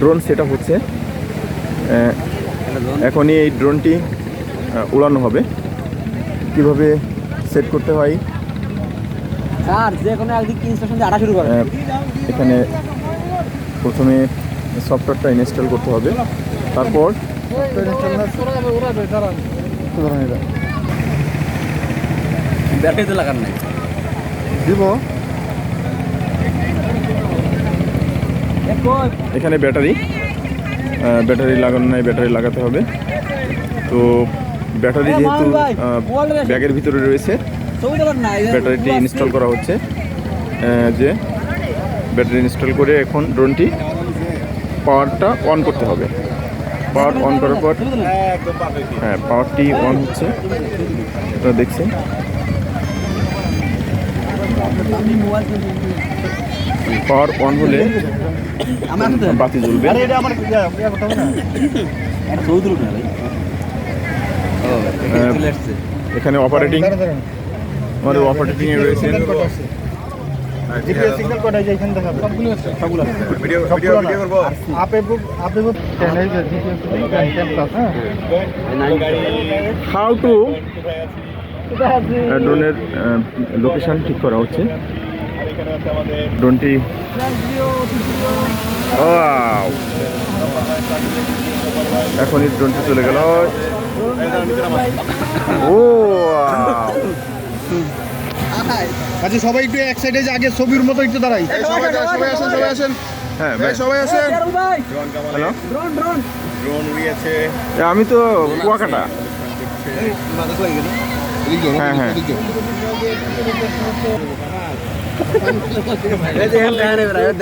Drone set হচ্ছে। এখনই এই ড্রোনটি উড়ানো হবে। কীভাবে সেট করতে হয়? স্যার যে কোনো একদিক ইনস্ট্রাকশন দিয়ে শুরু করে এখানে প্রথমে সফটওয়্যারটা ইনস্টল করতে হবে। তারপর ব্যাটারিতে লাগান নাই। দিব। এখানে ব্যাটারি ব্যাটারি লাগানো নাই ব্যাটারি লাগাতে হবে। তো ব্যাটারি যেহেতু। ব্যাগের ভিতরে রয়েছে ব্যাটারিটি ইনস্টল করা হচ্ছে। যে ব্যাটারি ইনস্টল করে এখন ড্রোনটি পাওয়ারটা অন করতে হবে। পাওয়ার অন করার পর হ্যাঁ পাওয়ারটি অন হচ্ছে। আপনারা দেখছেন? পাওয়ার অন হলে আমার সাথে বাতি জ্বলবে। একটা ছবি তুলুন না ভাই। ও হ্যাঁ। এখানে অপারেটিং আমাদের অপারেটিং এ রয়েছে সিগন্যাল কোড আছে? এখানে দেখাবে। সবগুলো আছে। সবগুলো আছে। ভিডিও ভিডিও ভিডিও করব। আপে আপে চ্যানেল যে জিপিএস ক্যাম্প প্লাস হ্যাঁ। হাউ টু ড্রোনের লোকেশন ঠিক করা হচ্ছে। Wow! এখনই ড্রোনটি চলে গেল। ও আচ্ছা সবাই একটু এক সাইডে যে আগে ছবির মতো একটু দাঁড়াই। সবাই সবাই আসেন সবাই আসেন। হ্যাঁ ভাই। সবাই আসেন। ভাই। হ্যালো? Drone drone. ড্রোন উড়িয়েছে। আমি তো কুয়াকাটা। হ্যাঁ, হ্যাঁ। Let's have a